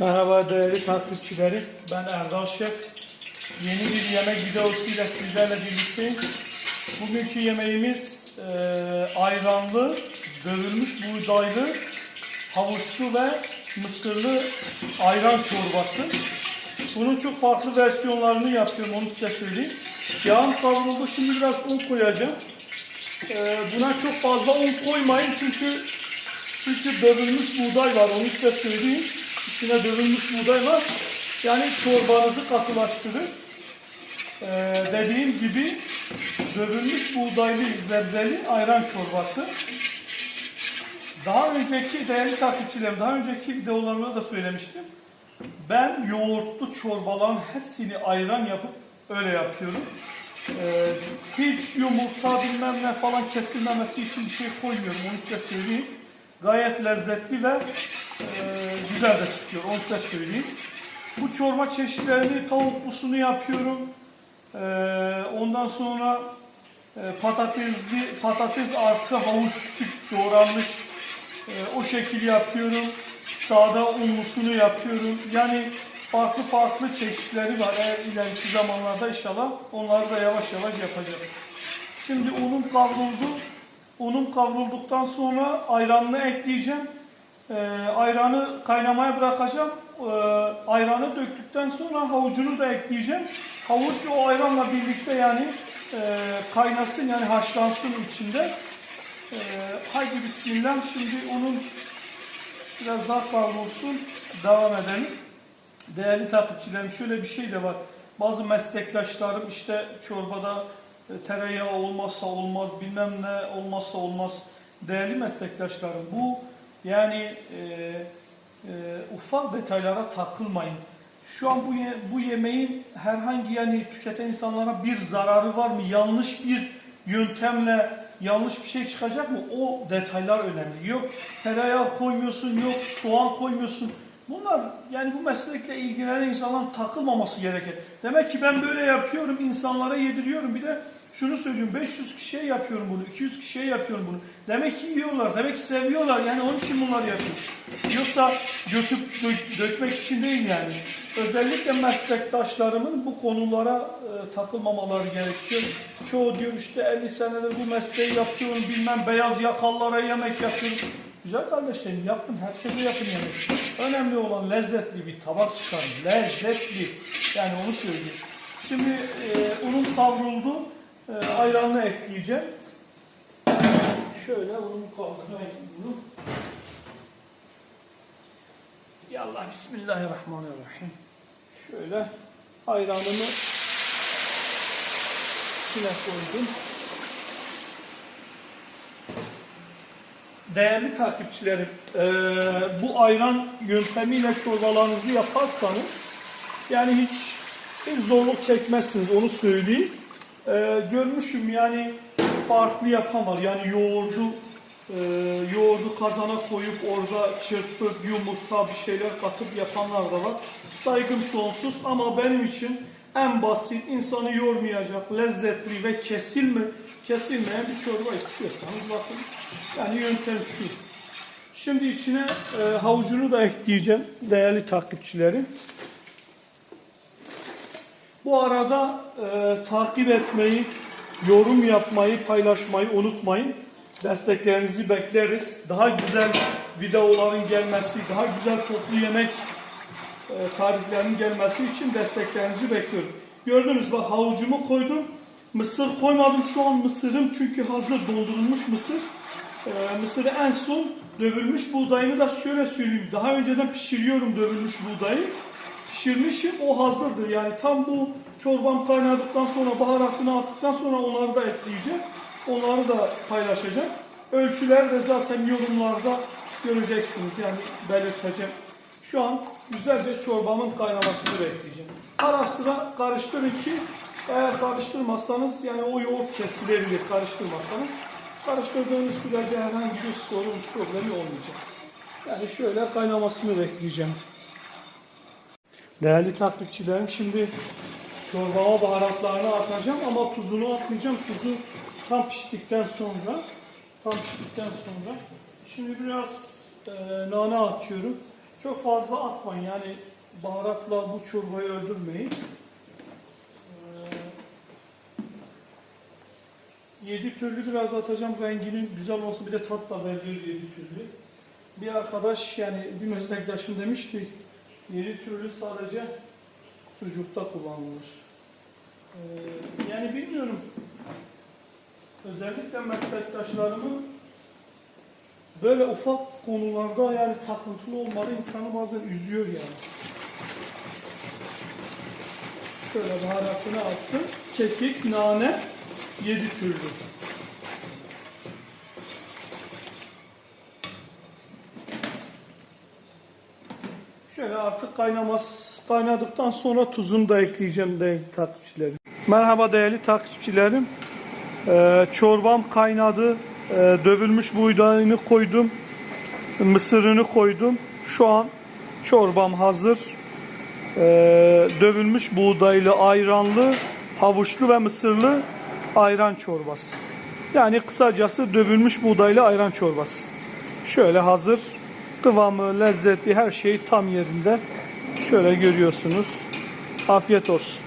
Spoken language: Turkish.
Merhaba değerli takipçilerim. Ben Erdal Şef. Yeni bir yemek videosuyla sizlerle birlikteyim. Bugünkü yemeğimiz e, ayranlı, dövülmüş buğdaylı, havuçlu ve mısırlı ayran çorbası. Bunun çok farklı versiyonlarını yapıyorum onu size söyleyeyim. Yağım kavruldu. Şimdi biraz un koyacağım. E, buna çok fazla un koymayın çünkü çünkü dövülmüş buğday var onu size söyleyeyim. İçine dövülmüş buğday var. Yani çorbanızı katılaştırır. Ee, dediğim gibi dövülmüş buğdaylı zebzeli ayran çorbası. Daha önceki değerli takipçilerim, daha önceki videolarımda da söylemiştim. Ben yoğurtlu çorbaların hepsini ayran yapıp öyle yapıyorum. Ee, hiç yumurta bilmem ne falan kesilmemesi için bir şey koymuyorum. Onu size söyleyeyim. Gayet lezzetli ve e, güzel de çıkıyor. Onu size söyleyeyim. Bu çorba çeşitlerini tavuklusunu yapıyorum. Ee, ondan sonra e, patatesli patates artı havuç küçük doğranmış e, o şekil yapıyorum. Sade unlusunu yapıyorum. Yani farklı farklı çeşitleri var. Eğer ileriki zamanlarda inşallah onları da yavaş yavaş yapacağız. Şimdi unum kavruldu. Unum kavrulduktan sonra ayranını ekleyeceğim. Ee, ayranı kaynamaya bırakacağım. Ee, ayranı döktükten sonra havucunu da ekleyeceğim. Havuç o ayranla birlikte yani e, kaynasın yani haşlansın içinde. Ee, haydi bismillah şimdi onun biraz daha kavrulsun. Devam edelim. Değerli takipçilerim şöyle bir şey de var. Bazı meslektaşlarım işte çorbada e, tereyağı olmazsa olmaz, bilmem ne olmazsa olmaz. Değerli meslektaşlarım bu yani e, e, ufak detaylara takılmayın. Şu an bu ye- bu yemeğin herhangi yani tüketen insanlara bir zararı var mı? Yanlış bir yöntemle yanlış bir şey çıkacak mı? O detaylar önemli. Yok tereyağı koymuyorsun, yok soğan koymuyorsun. Bunlar yani bu meslekle ilgilenen insanların takılmaması gerekir. Demek ki ben böyle yapıyorum, insanlara yediriyorum. Bir de şunu söylüyorum, 500 kişiye yapıyorum bunu, 200 kişiye yapıyorum bunu. Demek ki yiyorlar, demek ki seviyorlar. Yani onun için bunları yapıyorum. Yoksa götüp dö- dökmek için değil yani. Özellikle meslektaşlarımın bu konulara e, takılmamaları gerekiyor. Çoğu diyor işte 50 senedir bu mesleği yapıyorum, bilmem beyaz yakalılara yemek yapıyorum. Güzel kardeşlerim yapın, herkese yapın yemek. Önemli olan lezzetli bir tabak çıkarın. Lezzetli. Yani onu söyleyeyim. Şimdi e, unum kavruldu. E, ayranını ekleyeceğim. Şöyle unumu kaldırayım bunu. Yallah Bismillahirrahmanirrahim. Şöyle ayranımı içine koydum. Değerli takipçilerim, eee, bu ayran yöntemiyle çorbalarınızı yaparsanız yani hiç, hiç zorluk çekmezsiniz onu söyleyeyim. Eee, görmüşüm yani farklı yapan var yani yoğurdu eee, yoğurdu kazana koyup orada çırpıp yumurta bir şeyler katıp yapanlar da var. Saygım sonsuz ama benim için en basit, insanı yormayacak, lezzetli ve kesilme, kesilmeyen bir çorba istiyorsanız bakın. Yani yöntem şu. Şimdi içine e, havucunu da ekleyeceğim değerli takipçilerim. Bu arada e, takip etmeyi, yorum yapmayı, paylaşmayı unutmayın. Desteklerinizi bekleriz. Daha güzel videoların gelmesi, daha güzel toplu yemek e, tariflerinin gelmesi için desteklerinizi bekliyorum. Gördünüz bak havucumu koydum. Mısır koymadım şu an mısırım çünkü hazır doldurulmuş mısır. E, mısırı en son dövülmüş buğdayını da şöyle söyleyeyim. Daha önceden pişiriyorum dövülmüş buğdayı. Pişirmişim o hazırdır. Yani tam bu çorbam kaynadıktan sonra baharatını attıktan sonra onları da ekleyeceğim. Onları da paylaşacağım. Ölçüler de zaten yorumlarda göreceksiniz. Yani belirteceğim. Şu an güzelce çorbamın kaynamasını bekleyeceğim. Ara sıra karıştırın ki eğer karıştırmazsanız yani o yoğurt kesilebilir karıştırmazsanız. Karıştırdığınız sürece herhangi bir sorun problemi olmayacak. Yani şöyle kaynamasını bekleyeceğim. Değerli takipçilerim şimdi çorbama baharatlarını atacağım ama tuzunu atmayacağım. Tuzu tam piştikten sonra tam piştikten sonra şimdi biraz e, nane atıyorum. Çok fazla atmayın yani baharatla bu çorbayı öldürmeyin. Ee, yedi türlü biraz atacağım renginin güzel olsun bir de tat da veriyor yedi türlü. Bir arkadaş yani bir meslektaşım demişti yedi türlü sadece sucukta kullanılır. Ee, yani bilmiyorum özellikle meslektaşlarımın böyle ufak konularda yani takıntılı olmaları insanı bazen üzüyor yani. Şöyle baharatını attım. Kekik, nane, yedi türlü. Şöyle artık kaynaması kaynadıktan sonra tuzunu da ekleyeceğim değerli takipçilerim. Merhaba değerli takipçilerim. Ee, çorbam kaynadı. Ee, dövülmüş buğdayını koydum. Mısırını koydum. Şu an çorbam hazır. Ee, dövülmüş buğdaylı, ayranlı, havuçlu ve mısırlı ayran çorbası. Yani kısacası dövülmüş buğdaylı ayran çorbası. Şöyle hazır. Kıvamı, lezzeti, her şey tam yerinde. Şöyle görüyorsunuz. Afiyet olsun.